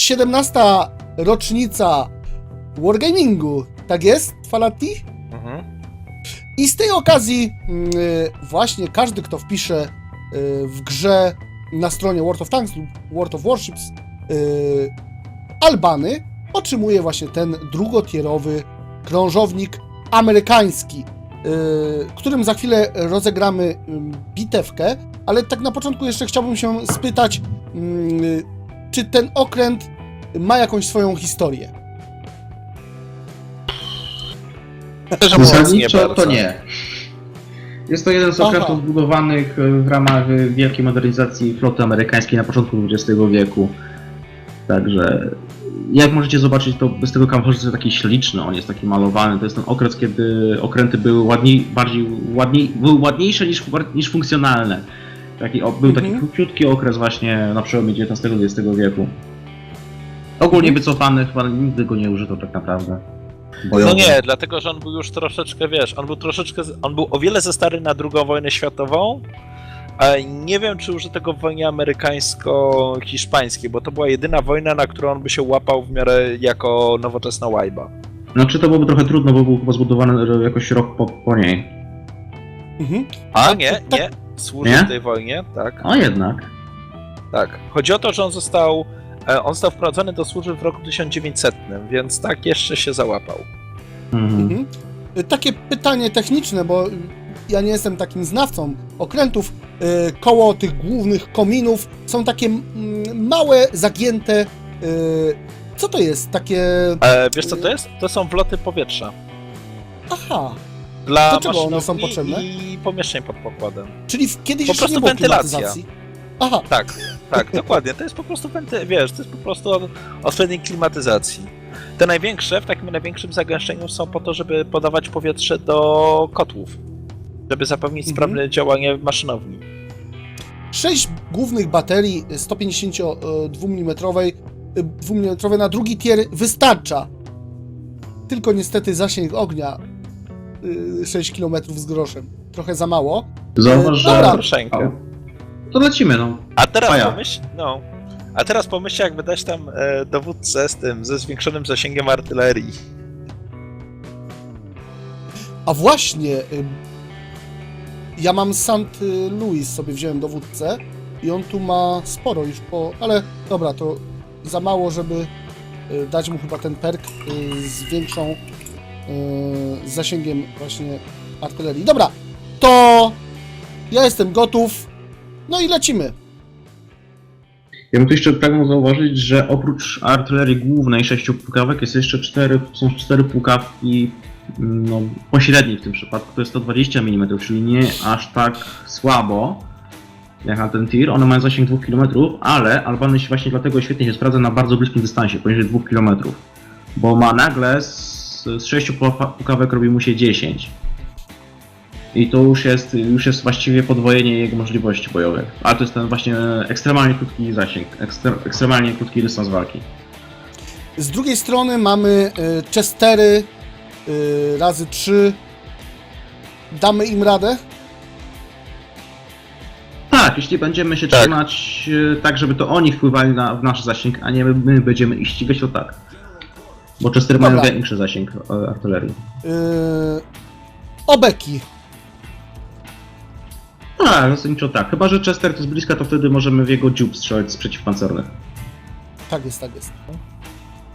17. rocznica Wargamingu, tak jest, Falati? Mhm. I z tej okazji mm, y, właśnie każdy, kto wpisze y, w grze na stronie World of Tanks lub World of Warships y, Albany, otrzymuje właśnie ten drugotierowy krążownik amerykański, y, którym za chwilę rozegramy ym, bitewkę, ale tak na początku jeszcze chciałbym się spytać, mm, y, czy ten okręt ma jakąś swoją historię? Zasadniczo to nie. Jest to jeden z Aha. okrętów zbudowanych e, w ramach e, wielkiej modernizacji floty amerykańskiej na początku XX wieku. Także jak możecie zobaczyć, to bez tego kamuflażu jest taki śliczny, on jest taki malowany. To jest ten okres, kiedy okręty były ładniej, bardziej ładniej, były ładniejsze niż, niż funkcjonalne. Taki, o, był taki Mhm. króciutki okres właśnie na przełomie XIX-XX wieku. Ogólnie Mhm. wycofany, chyba nigdy go nie użyto tak naprawdę. No Bojowo. nie, dlatego że on był już troszeczkę, wiesz, on był troszeczkę, on był o wiele za stary na drugą wojnę światową, ale nie wiem, czy użyto go w wojnie amerykańsko-hiszpańskiej, bo to była jedyna wojna, na którą on by się łapał w miarę jako nowoczesna łajba. No czy to byłoby trochę trudno, bo był chyba zbudowany jakoś rok po, po niej. Mhm. A nie, tak- nie, służył Nie? w tej wojnie, tak, A jednak. tak. Chodzi o to, że on został, e, on został wprowadzony do służby w roku 1900, więc tak jeszcze się załapał. Mhm. Mhm. Y, Takie pytanie techniczne, bo y, ja nie jestem takim znawcą okrętów. Y, Koło tych głównych kominów są takie mm, małe, zagięte. y, Co to jest? Takie. E, wiesz co to jest? To są wloty powietrza. Aha, Dla Do czego one są potrzebne? I pomieszczeń pod pokładem. czyli kiedyś Po jeszcze nie prostu było wentylacja. Aha, Tak, tak, dokładnie. To jest po prostu wiesz, to jest po prostu odpowiedniej klimatyzacji. Te największe, w takim największym zagęszczeniu są po to, żeby podawać powietrze do kotłów. Żeby zapewnić Mhm. sprawne działanie maszynowni. sześć głównych baterii 152 mm, 2 mm na drugi tier wystarcza. Tylko niestety zasięg ognia 6 km z groszem. Trochę za mało. Zauważ, Dobra. że... Proszeńkę. O. To lecimy, no. A teraz Faja. pomyśl, no. A teraz pomyślcie, jakby dać tam e, dowódcę z tym, ze zwiększonym zasięgiem artylerii. A właśnie, y, ja mam St. Louis, sobie wziąłem dowódcę i on tu ma sporo już po... Ale dobra, to za mało, żeby y, dać mu chyba ten perk y, z większą y, z zasięgiem właśnie artylerii. Dobra, to ja jestem gotów. No i lecimy. Ja bym tu jeszcze pragnął zauważyć, że oprócz artylerii głównej sześciu pukawek jest jeszcze cztery, są cztery pukawki no, w tym przypadku, to jest 120 mm, czyli nie aż tak słabo jak na ten tir. One mają zasięg 2 km, ale Albany się właśnie dlatego świetnie się sprawdza na bardzo bliskim dystansie, poniżej 2 km. Bo ma nagle z, z 6 pukawek robi mu się 10. I to już jest, już jest właściwie podwojenie jego możliwości bojowych. Ale to jest ten właśnie ekstremalnie krótki zasięg, ekstre, ekstremalnie krótki dystans walki. Z drugiej strony mamy y, Chestery y, razy 3. Damy im radę? Tak, jeśli będziemy się Tak. trzymać e, tak, żeby to oni wpływali na, w nasz zasięg, a nie my, my będziemy ich ścigać, to tak. Bo Chester mają Dobra. większy zasięg e, artylerii. Yy, obeki. Tak, zasadniczo tak. Chyba, że Chester to jest bliska, to wtedy możemy w jego dziób strzelać z przeciwpancernych. Tak jest, tak jest.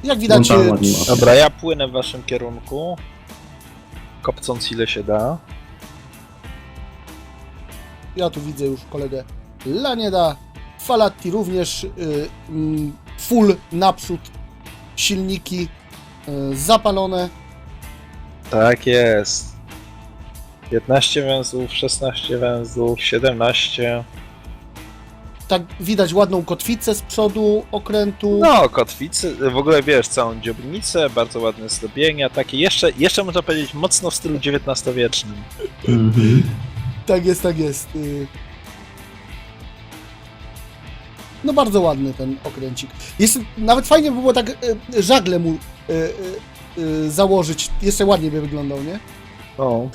Jak widać, No y, ładnie. Dobra, ja płynę w waszym kierunku. Kopcąc ile się da. ja tu widzę już kolegę Lanieda. Falatti również y, mm, full naprzód. Silniki zapalone. Tak jest. 15 węzłów, 16 węzłów, 17. Tak widać ładną kotwicę z przodu okrętu. No, kotwicy, w ogóle wiesz, całą dziobnicę, bardzo ładne zdobienia, takie jeszcze, jeszcze można powiedzieć mocno w stylu XIX-wiecznym. Mhm. Tak jest, tak jest. No bardzo ładny ten okręcik. Jest, nawet fajnie by było tak y, żagle mu y, y, y, założyć. Jeszcze ładniej by wyglądał, nie? No.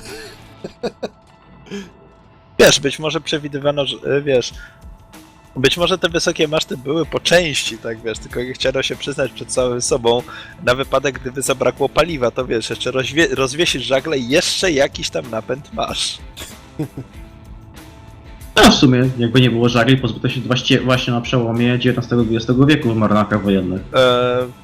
Wiesz, być może przewidywano, że, e, wiesz, Być może te wysokie maszty były po części, tak wiesz, tylko nie chciano się przyznać przed samym sobą na wypadek, gdyby zabrakło paliwa, to wiesz, jeszcze rozwie- rozwiesisz żagle i jeszcze jakiś tam napęd masz. A w sumie, jakby nie było żagli, pozbyto się właśnie, właśnie na przełomie XIX-XX wieku w marynarkach wojennych. E,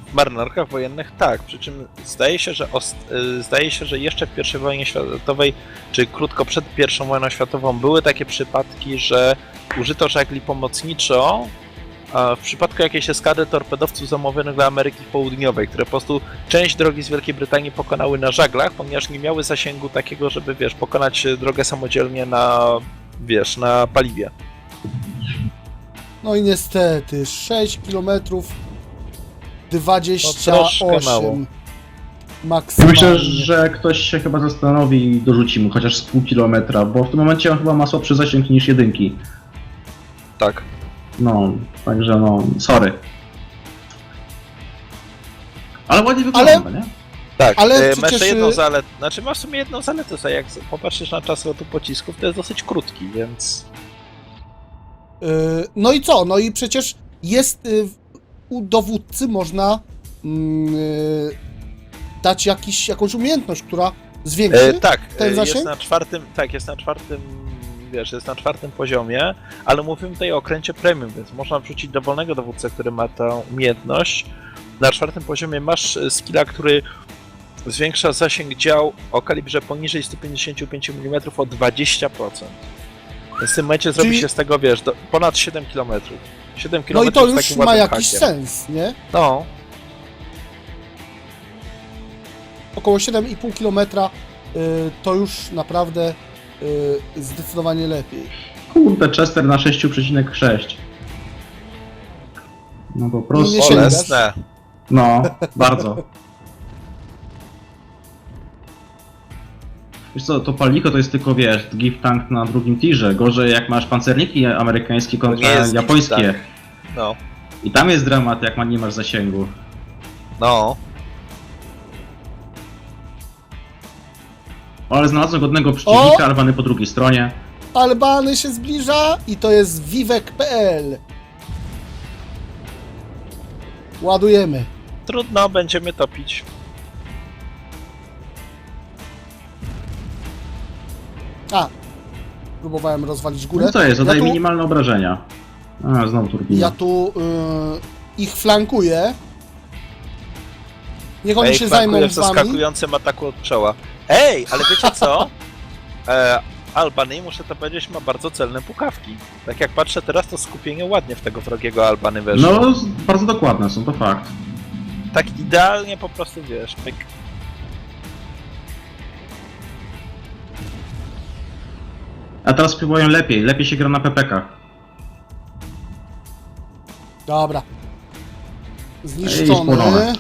w marynarkach wojennych tak, przy czym zdaje się, że ost- e, zdaje się, że jeszcze w I wojnie światowej, czy krótko przed I wojną światową były takie przypadki, że użyto żagli pomocniczo w przypadku jakiejś eskady torpedowców zamówionych dla Ameryki Południowej, które po prostu część drogi z Wielkiej Brytanii pokonały na żaglach, ponieważ nie miały zasięgu takiego, żeby wiesz, pokonać drogę samodzielnie na wiesz, na paliwie. No i niestety, 6 km 28 No troszkę mało. maksymalnie. Myślę, że ktoś się chyba zastanowi i dorzuci mu chociaż z pół kilometra, bo w tym momencie on chyba ma słabszy zasięg niż jedynki. Tak. No, także no, sorry. Ale ładnie Ale- wygląda, nie? Tak, Ale masz przecież, jedną y- zaletę. Znaczy masz w sumie jedną zaletę, że jak popatrzysz na czas lotu pocisków, to jest dosyć krótki, więc. Yy, No i co? No i przecież jest y, u dowódcy można mm, y, dać jakiś, jakąś umiejętność, która zwiększy. E, tak, ten e, jest zasięg? na czwartym. Tak, jest na czwartym. Wiesz, jest na czwartym poziomie, ale mówimy tutaj o okręcie premium, więc można wrzucić dowolnego dowódcę, który ma tę umiejętność. Na czwartym poziomie masz e, skilla, który zwiększa zasięg dział o kalibrze poniżej 155 mm o 20%. Więc w tym momencie zrobi Czyli- się z tego, wiesz, do, ponad 7 km. 7 km no i to już ma jakiś hakiem. sens, nie? No, Około 7,5 km y, to już naprawdę y, zdecydowanie lepiej. Kurde, Chester na 6,6. No po prostu. Bolesne. No, bardzo. Wiesz co, to paliko to jest tylko, wiesz, give tank na drugim tirze. Gorzej jak masz pancerniki amerykańskie kontra japońskie. No, I tam jest dramat, jak ma, nie masz zasięgu. no. Ale znalazłem godnego przeciwnika, Albany po drugiej stronie. Albany się zbliża i to jest vivek.pl. Ładujemy. Trudno, będziemy topić. Próbowałem rozwalić górę. No co jest, zadaje ja tu, minimalne obrażenia. A, znowu turbina. ja tu y, ich flankuję. Niech oni Ej, się zajmą w z wami. zaskakującym ataku od czoła. Ej, ale wiecie co? E, Albany, muszę to powiedzieć, ma bardzo celne pukawki. Tak jak patrzę teraz, to skupienie ładnie w tego wrogiego Albany weszło. No, bardzo dokładne są, to fakt. Tak idealnie po prostu, wiesz, pyk. A teraz spróbują lepiej, lepiej się gra na PPK. Dobra. Zniszczony. spłonąłem.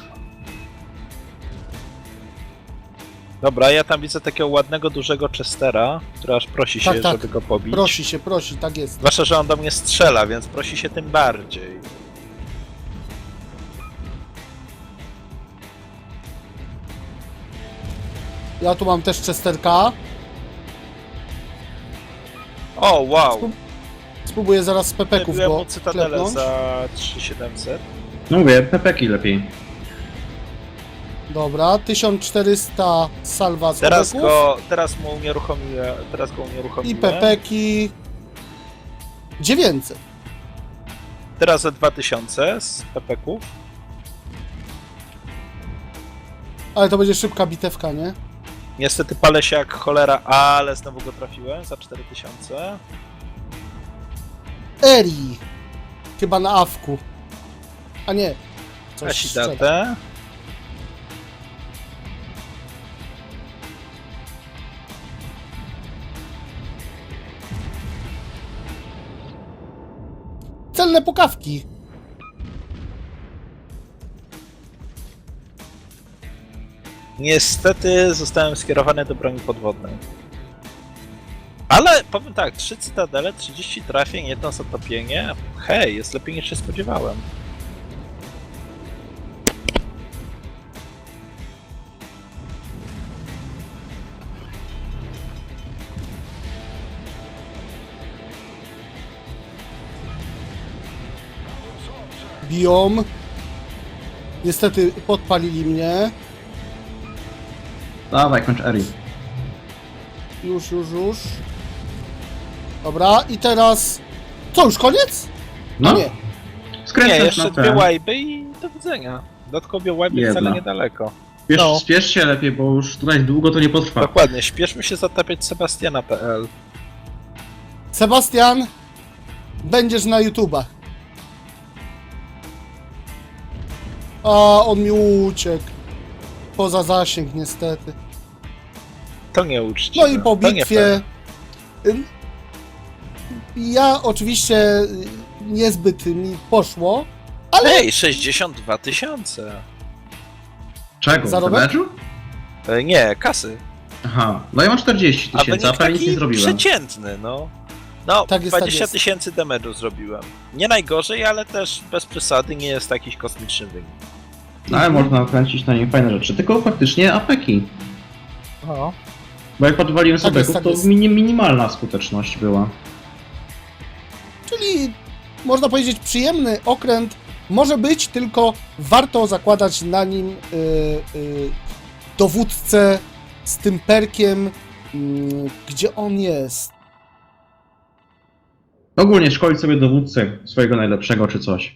Dobra, ja tam widzę takiego ładnego, dużego Chestera, który aż prosi się, Tak, tak. żeby go pobić. Prosi się, prosi, tak jest. Zwłaszcza, że on do mnie strzela, więc prosi się tym bardziej. Ja tu mam też Chesterka. O, wow! Spróbuję zaraz z pepeków Byłem go mu cytadelę klepnąć. za 3700. No mówię, PPK lepiej. Dobra, 1400 salwa z Teraz pepeków. go, teraz mu unieruchomiłem, teraz go unieruchomiłem. I pepeki 900. Teraz za 2000 z pepeków. Ale to będzie szybka bitewka, nie? Niestety palę się jak cholera, ale znowu go trafiłem za 4000. Eri. Chyba na awku. A nie. Coś strzela. Celne pukawki. Niestety zostałem skierowany do broni podwodnej. Ale powiem tak, 3 cytadele, 30 trafień, jedno zatopienie. Hej, jest lepiej niż się spodziewałem. Biją. Niestety podpalili mnie. Dawaj, kończ Eri. Już, już, już. Dobra, i teraz... Co, już koniec? No, Nie. Nie, skręcasz jeszcze na dwie ten. wajby i do widzenia. Dodatkowo wajby Jedna. wcale niedaleko. Spiesz, No. spiesz się lepiej, bo już tutaj długo to nie potrwa. Dokładnie, śpieszmy się zatapiać Sebastiana.pl. Sebastian, będziesz na YouTubach. A, on mi uciekł. Poza zasięg, niestety. To nie uczciwe. No i po to nie bitwie. Ja oczywiście niezbyt mi poszło, ale Ej, 62 tysiące. Czego? Zarobek? Damage'u? E, Nie, kasy. Aha, no ja mam 40 A tysięcy, a wynik prawie nic nie taki zrobiłem. przeciętny, no. No, Tak jest, tak 20 jest. tysięcy damage'u zrobiłem. Nie najgorzej, ale też bez przesady nie jest to jakiś kosmiczny wynik. No ale można kręcić na nie fajne rzeczy, tylko faktycznie apeki. No. Bo jak podwaliłem Tak sobie, tak to jest. mini, minimalna skuteczność była. czyli można powiedzieć przyjemny okręt może być, tylko warto zakładać na nim y, y, dowódcę z tym perkiem, mm, gdzie on jest. Ogólnie szkolić sobie dowódcę swojego najlepszego czy coś.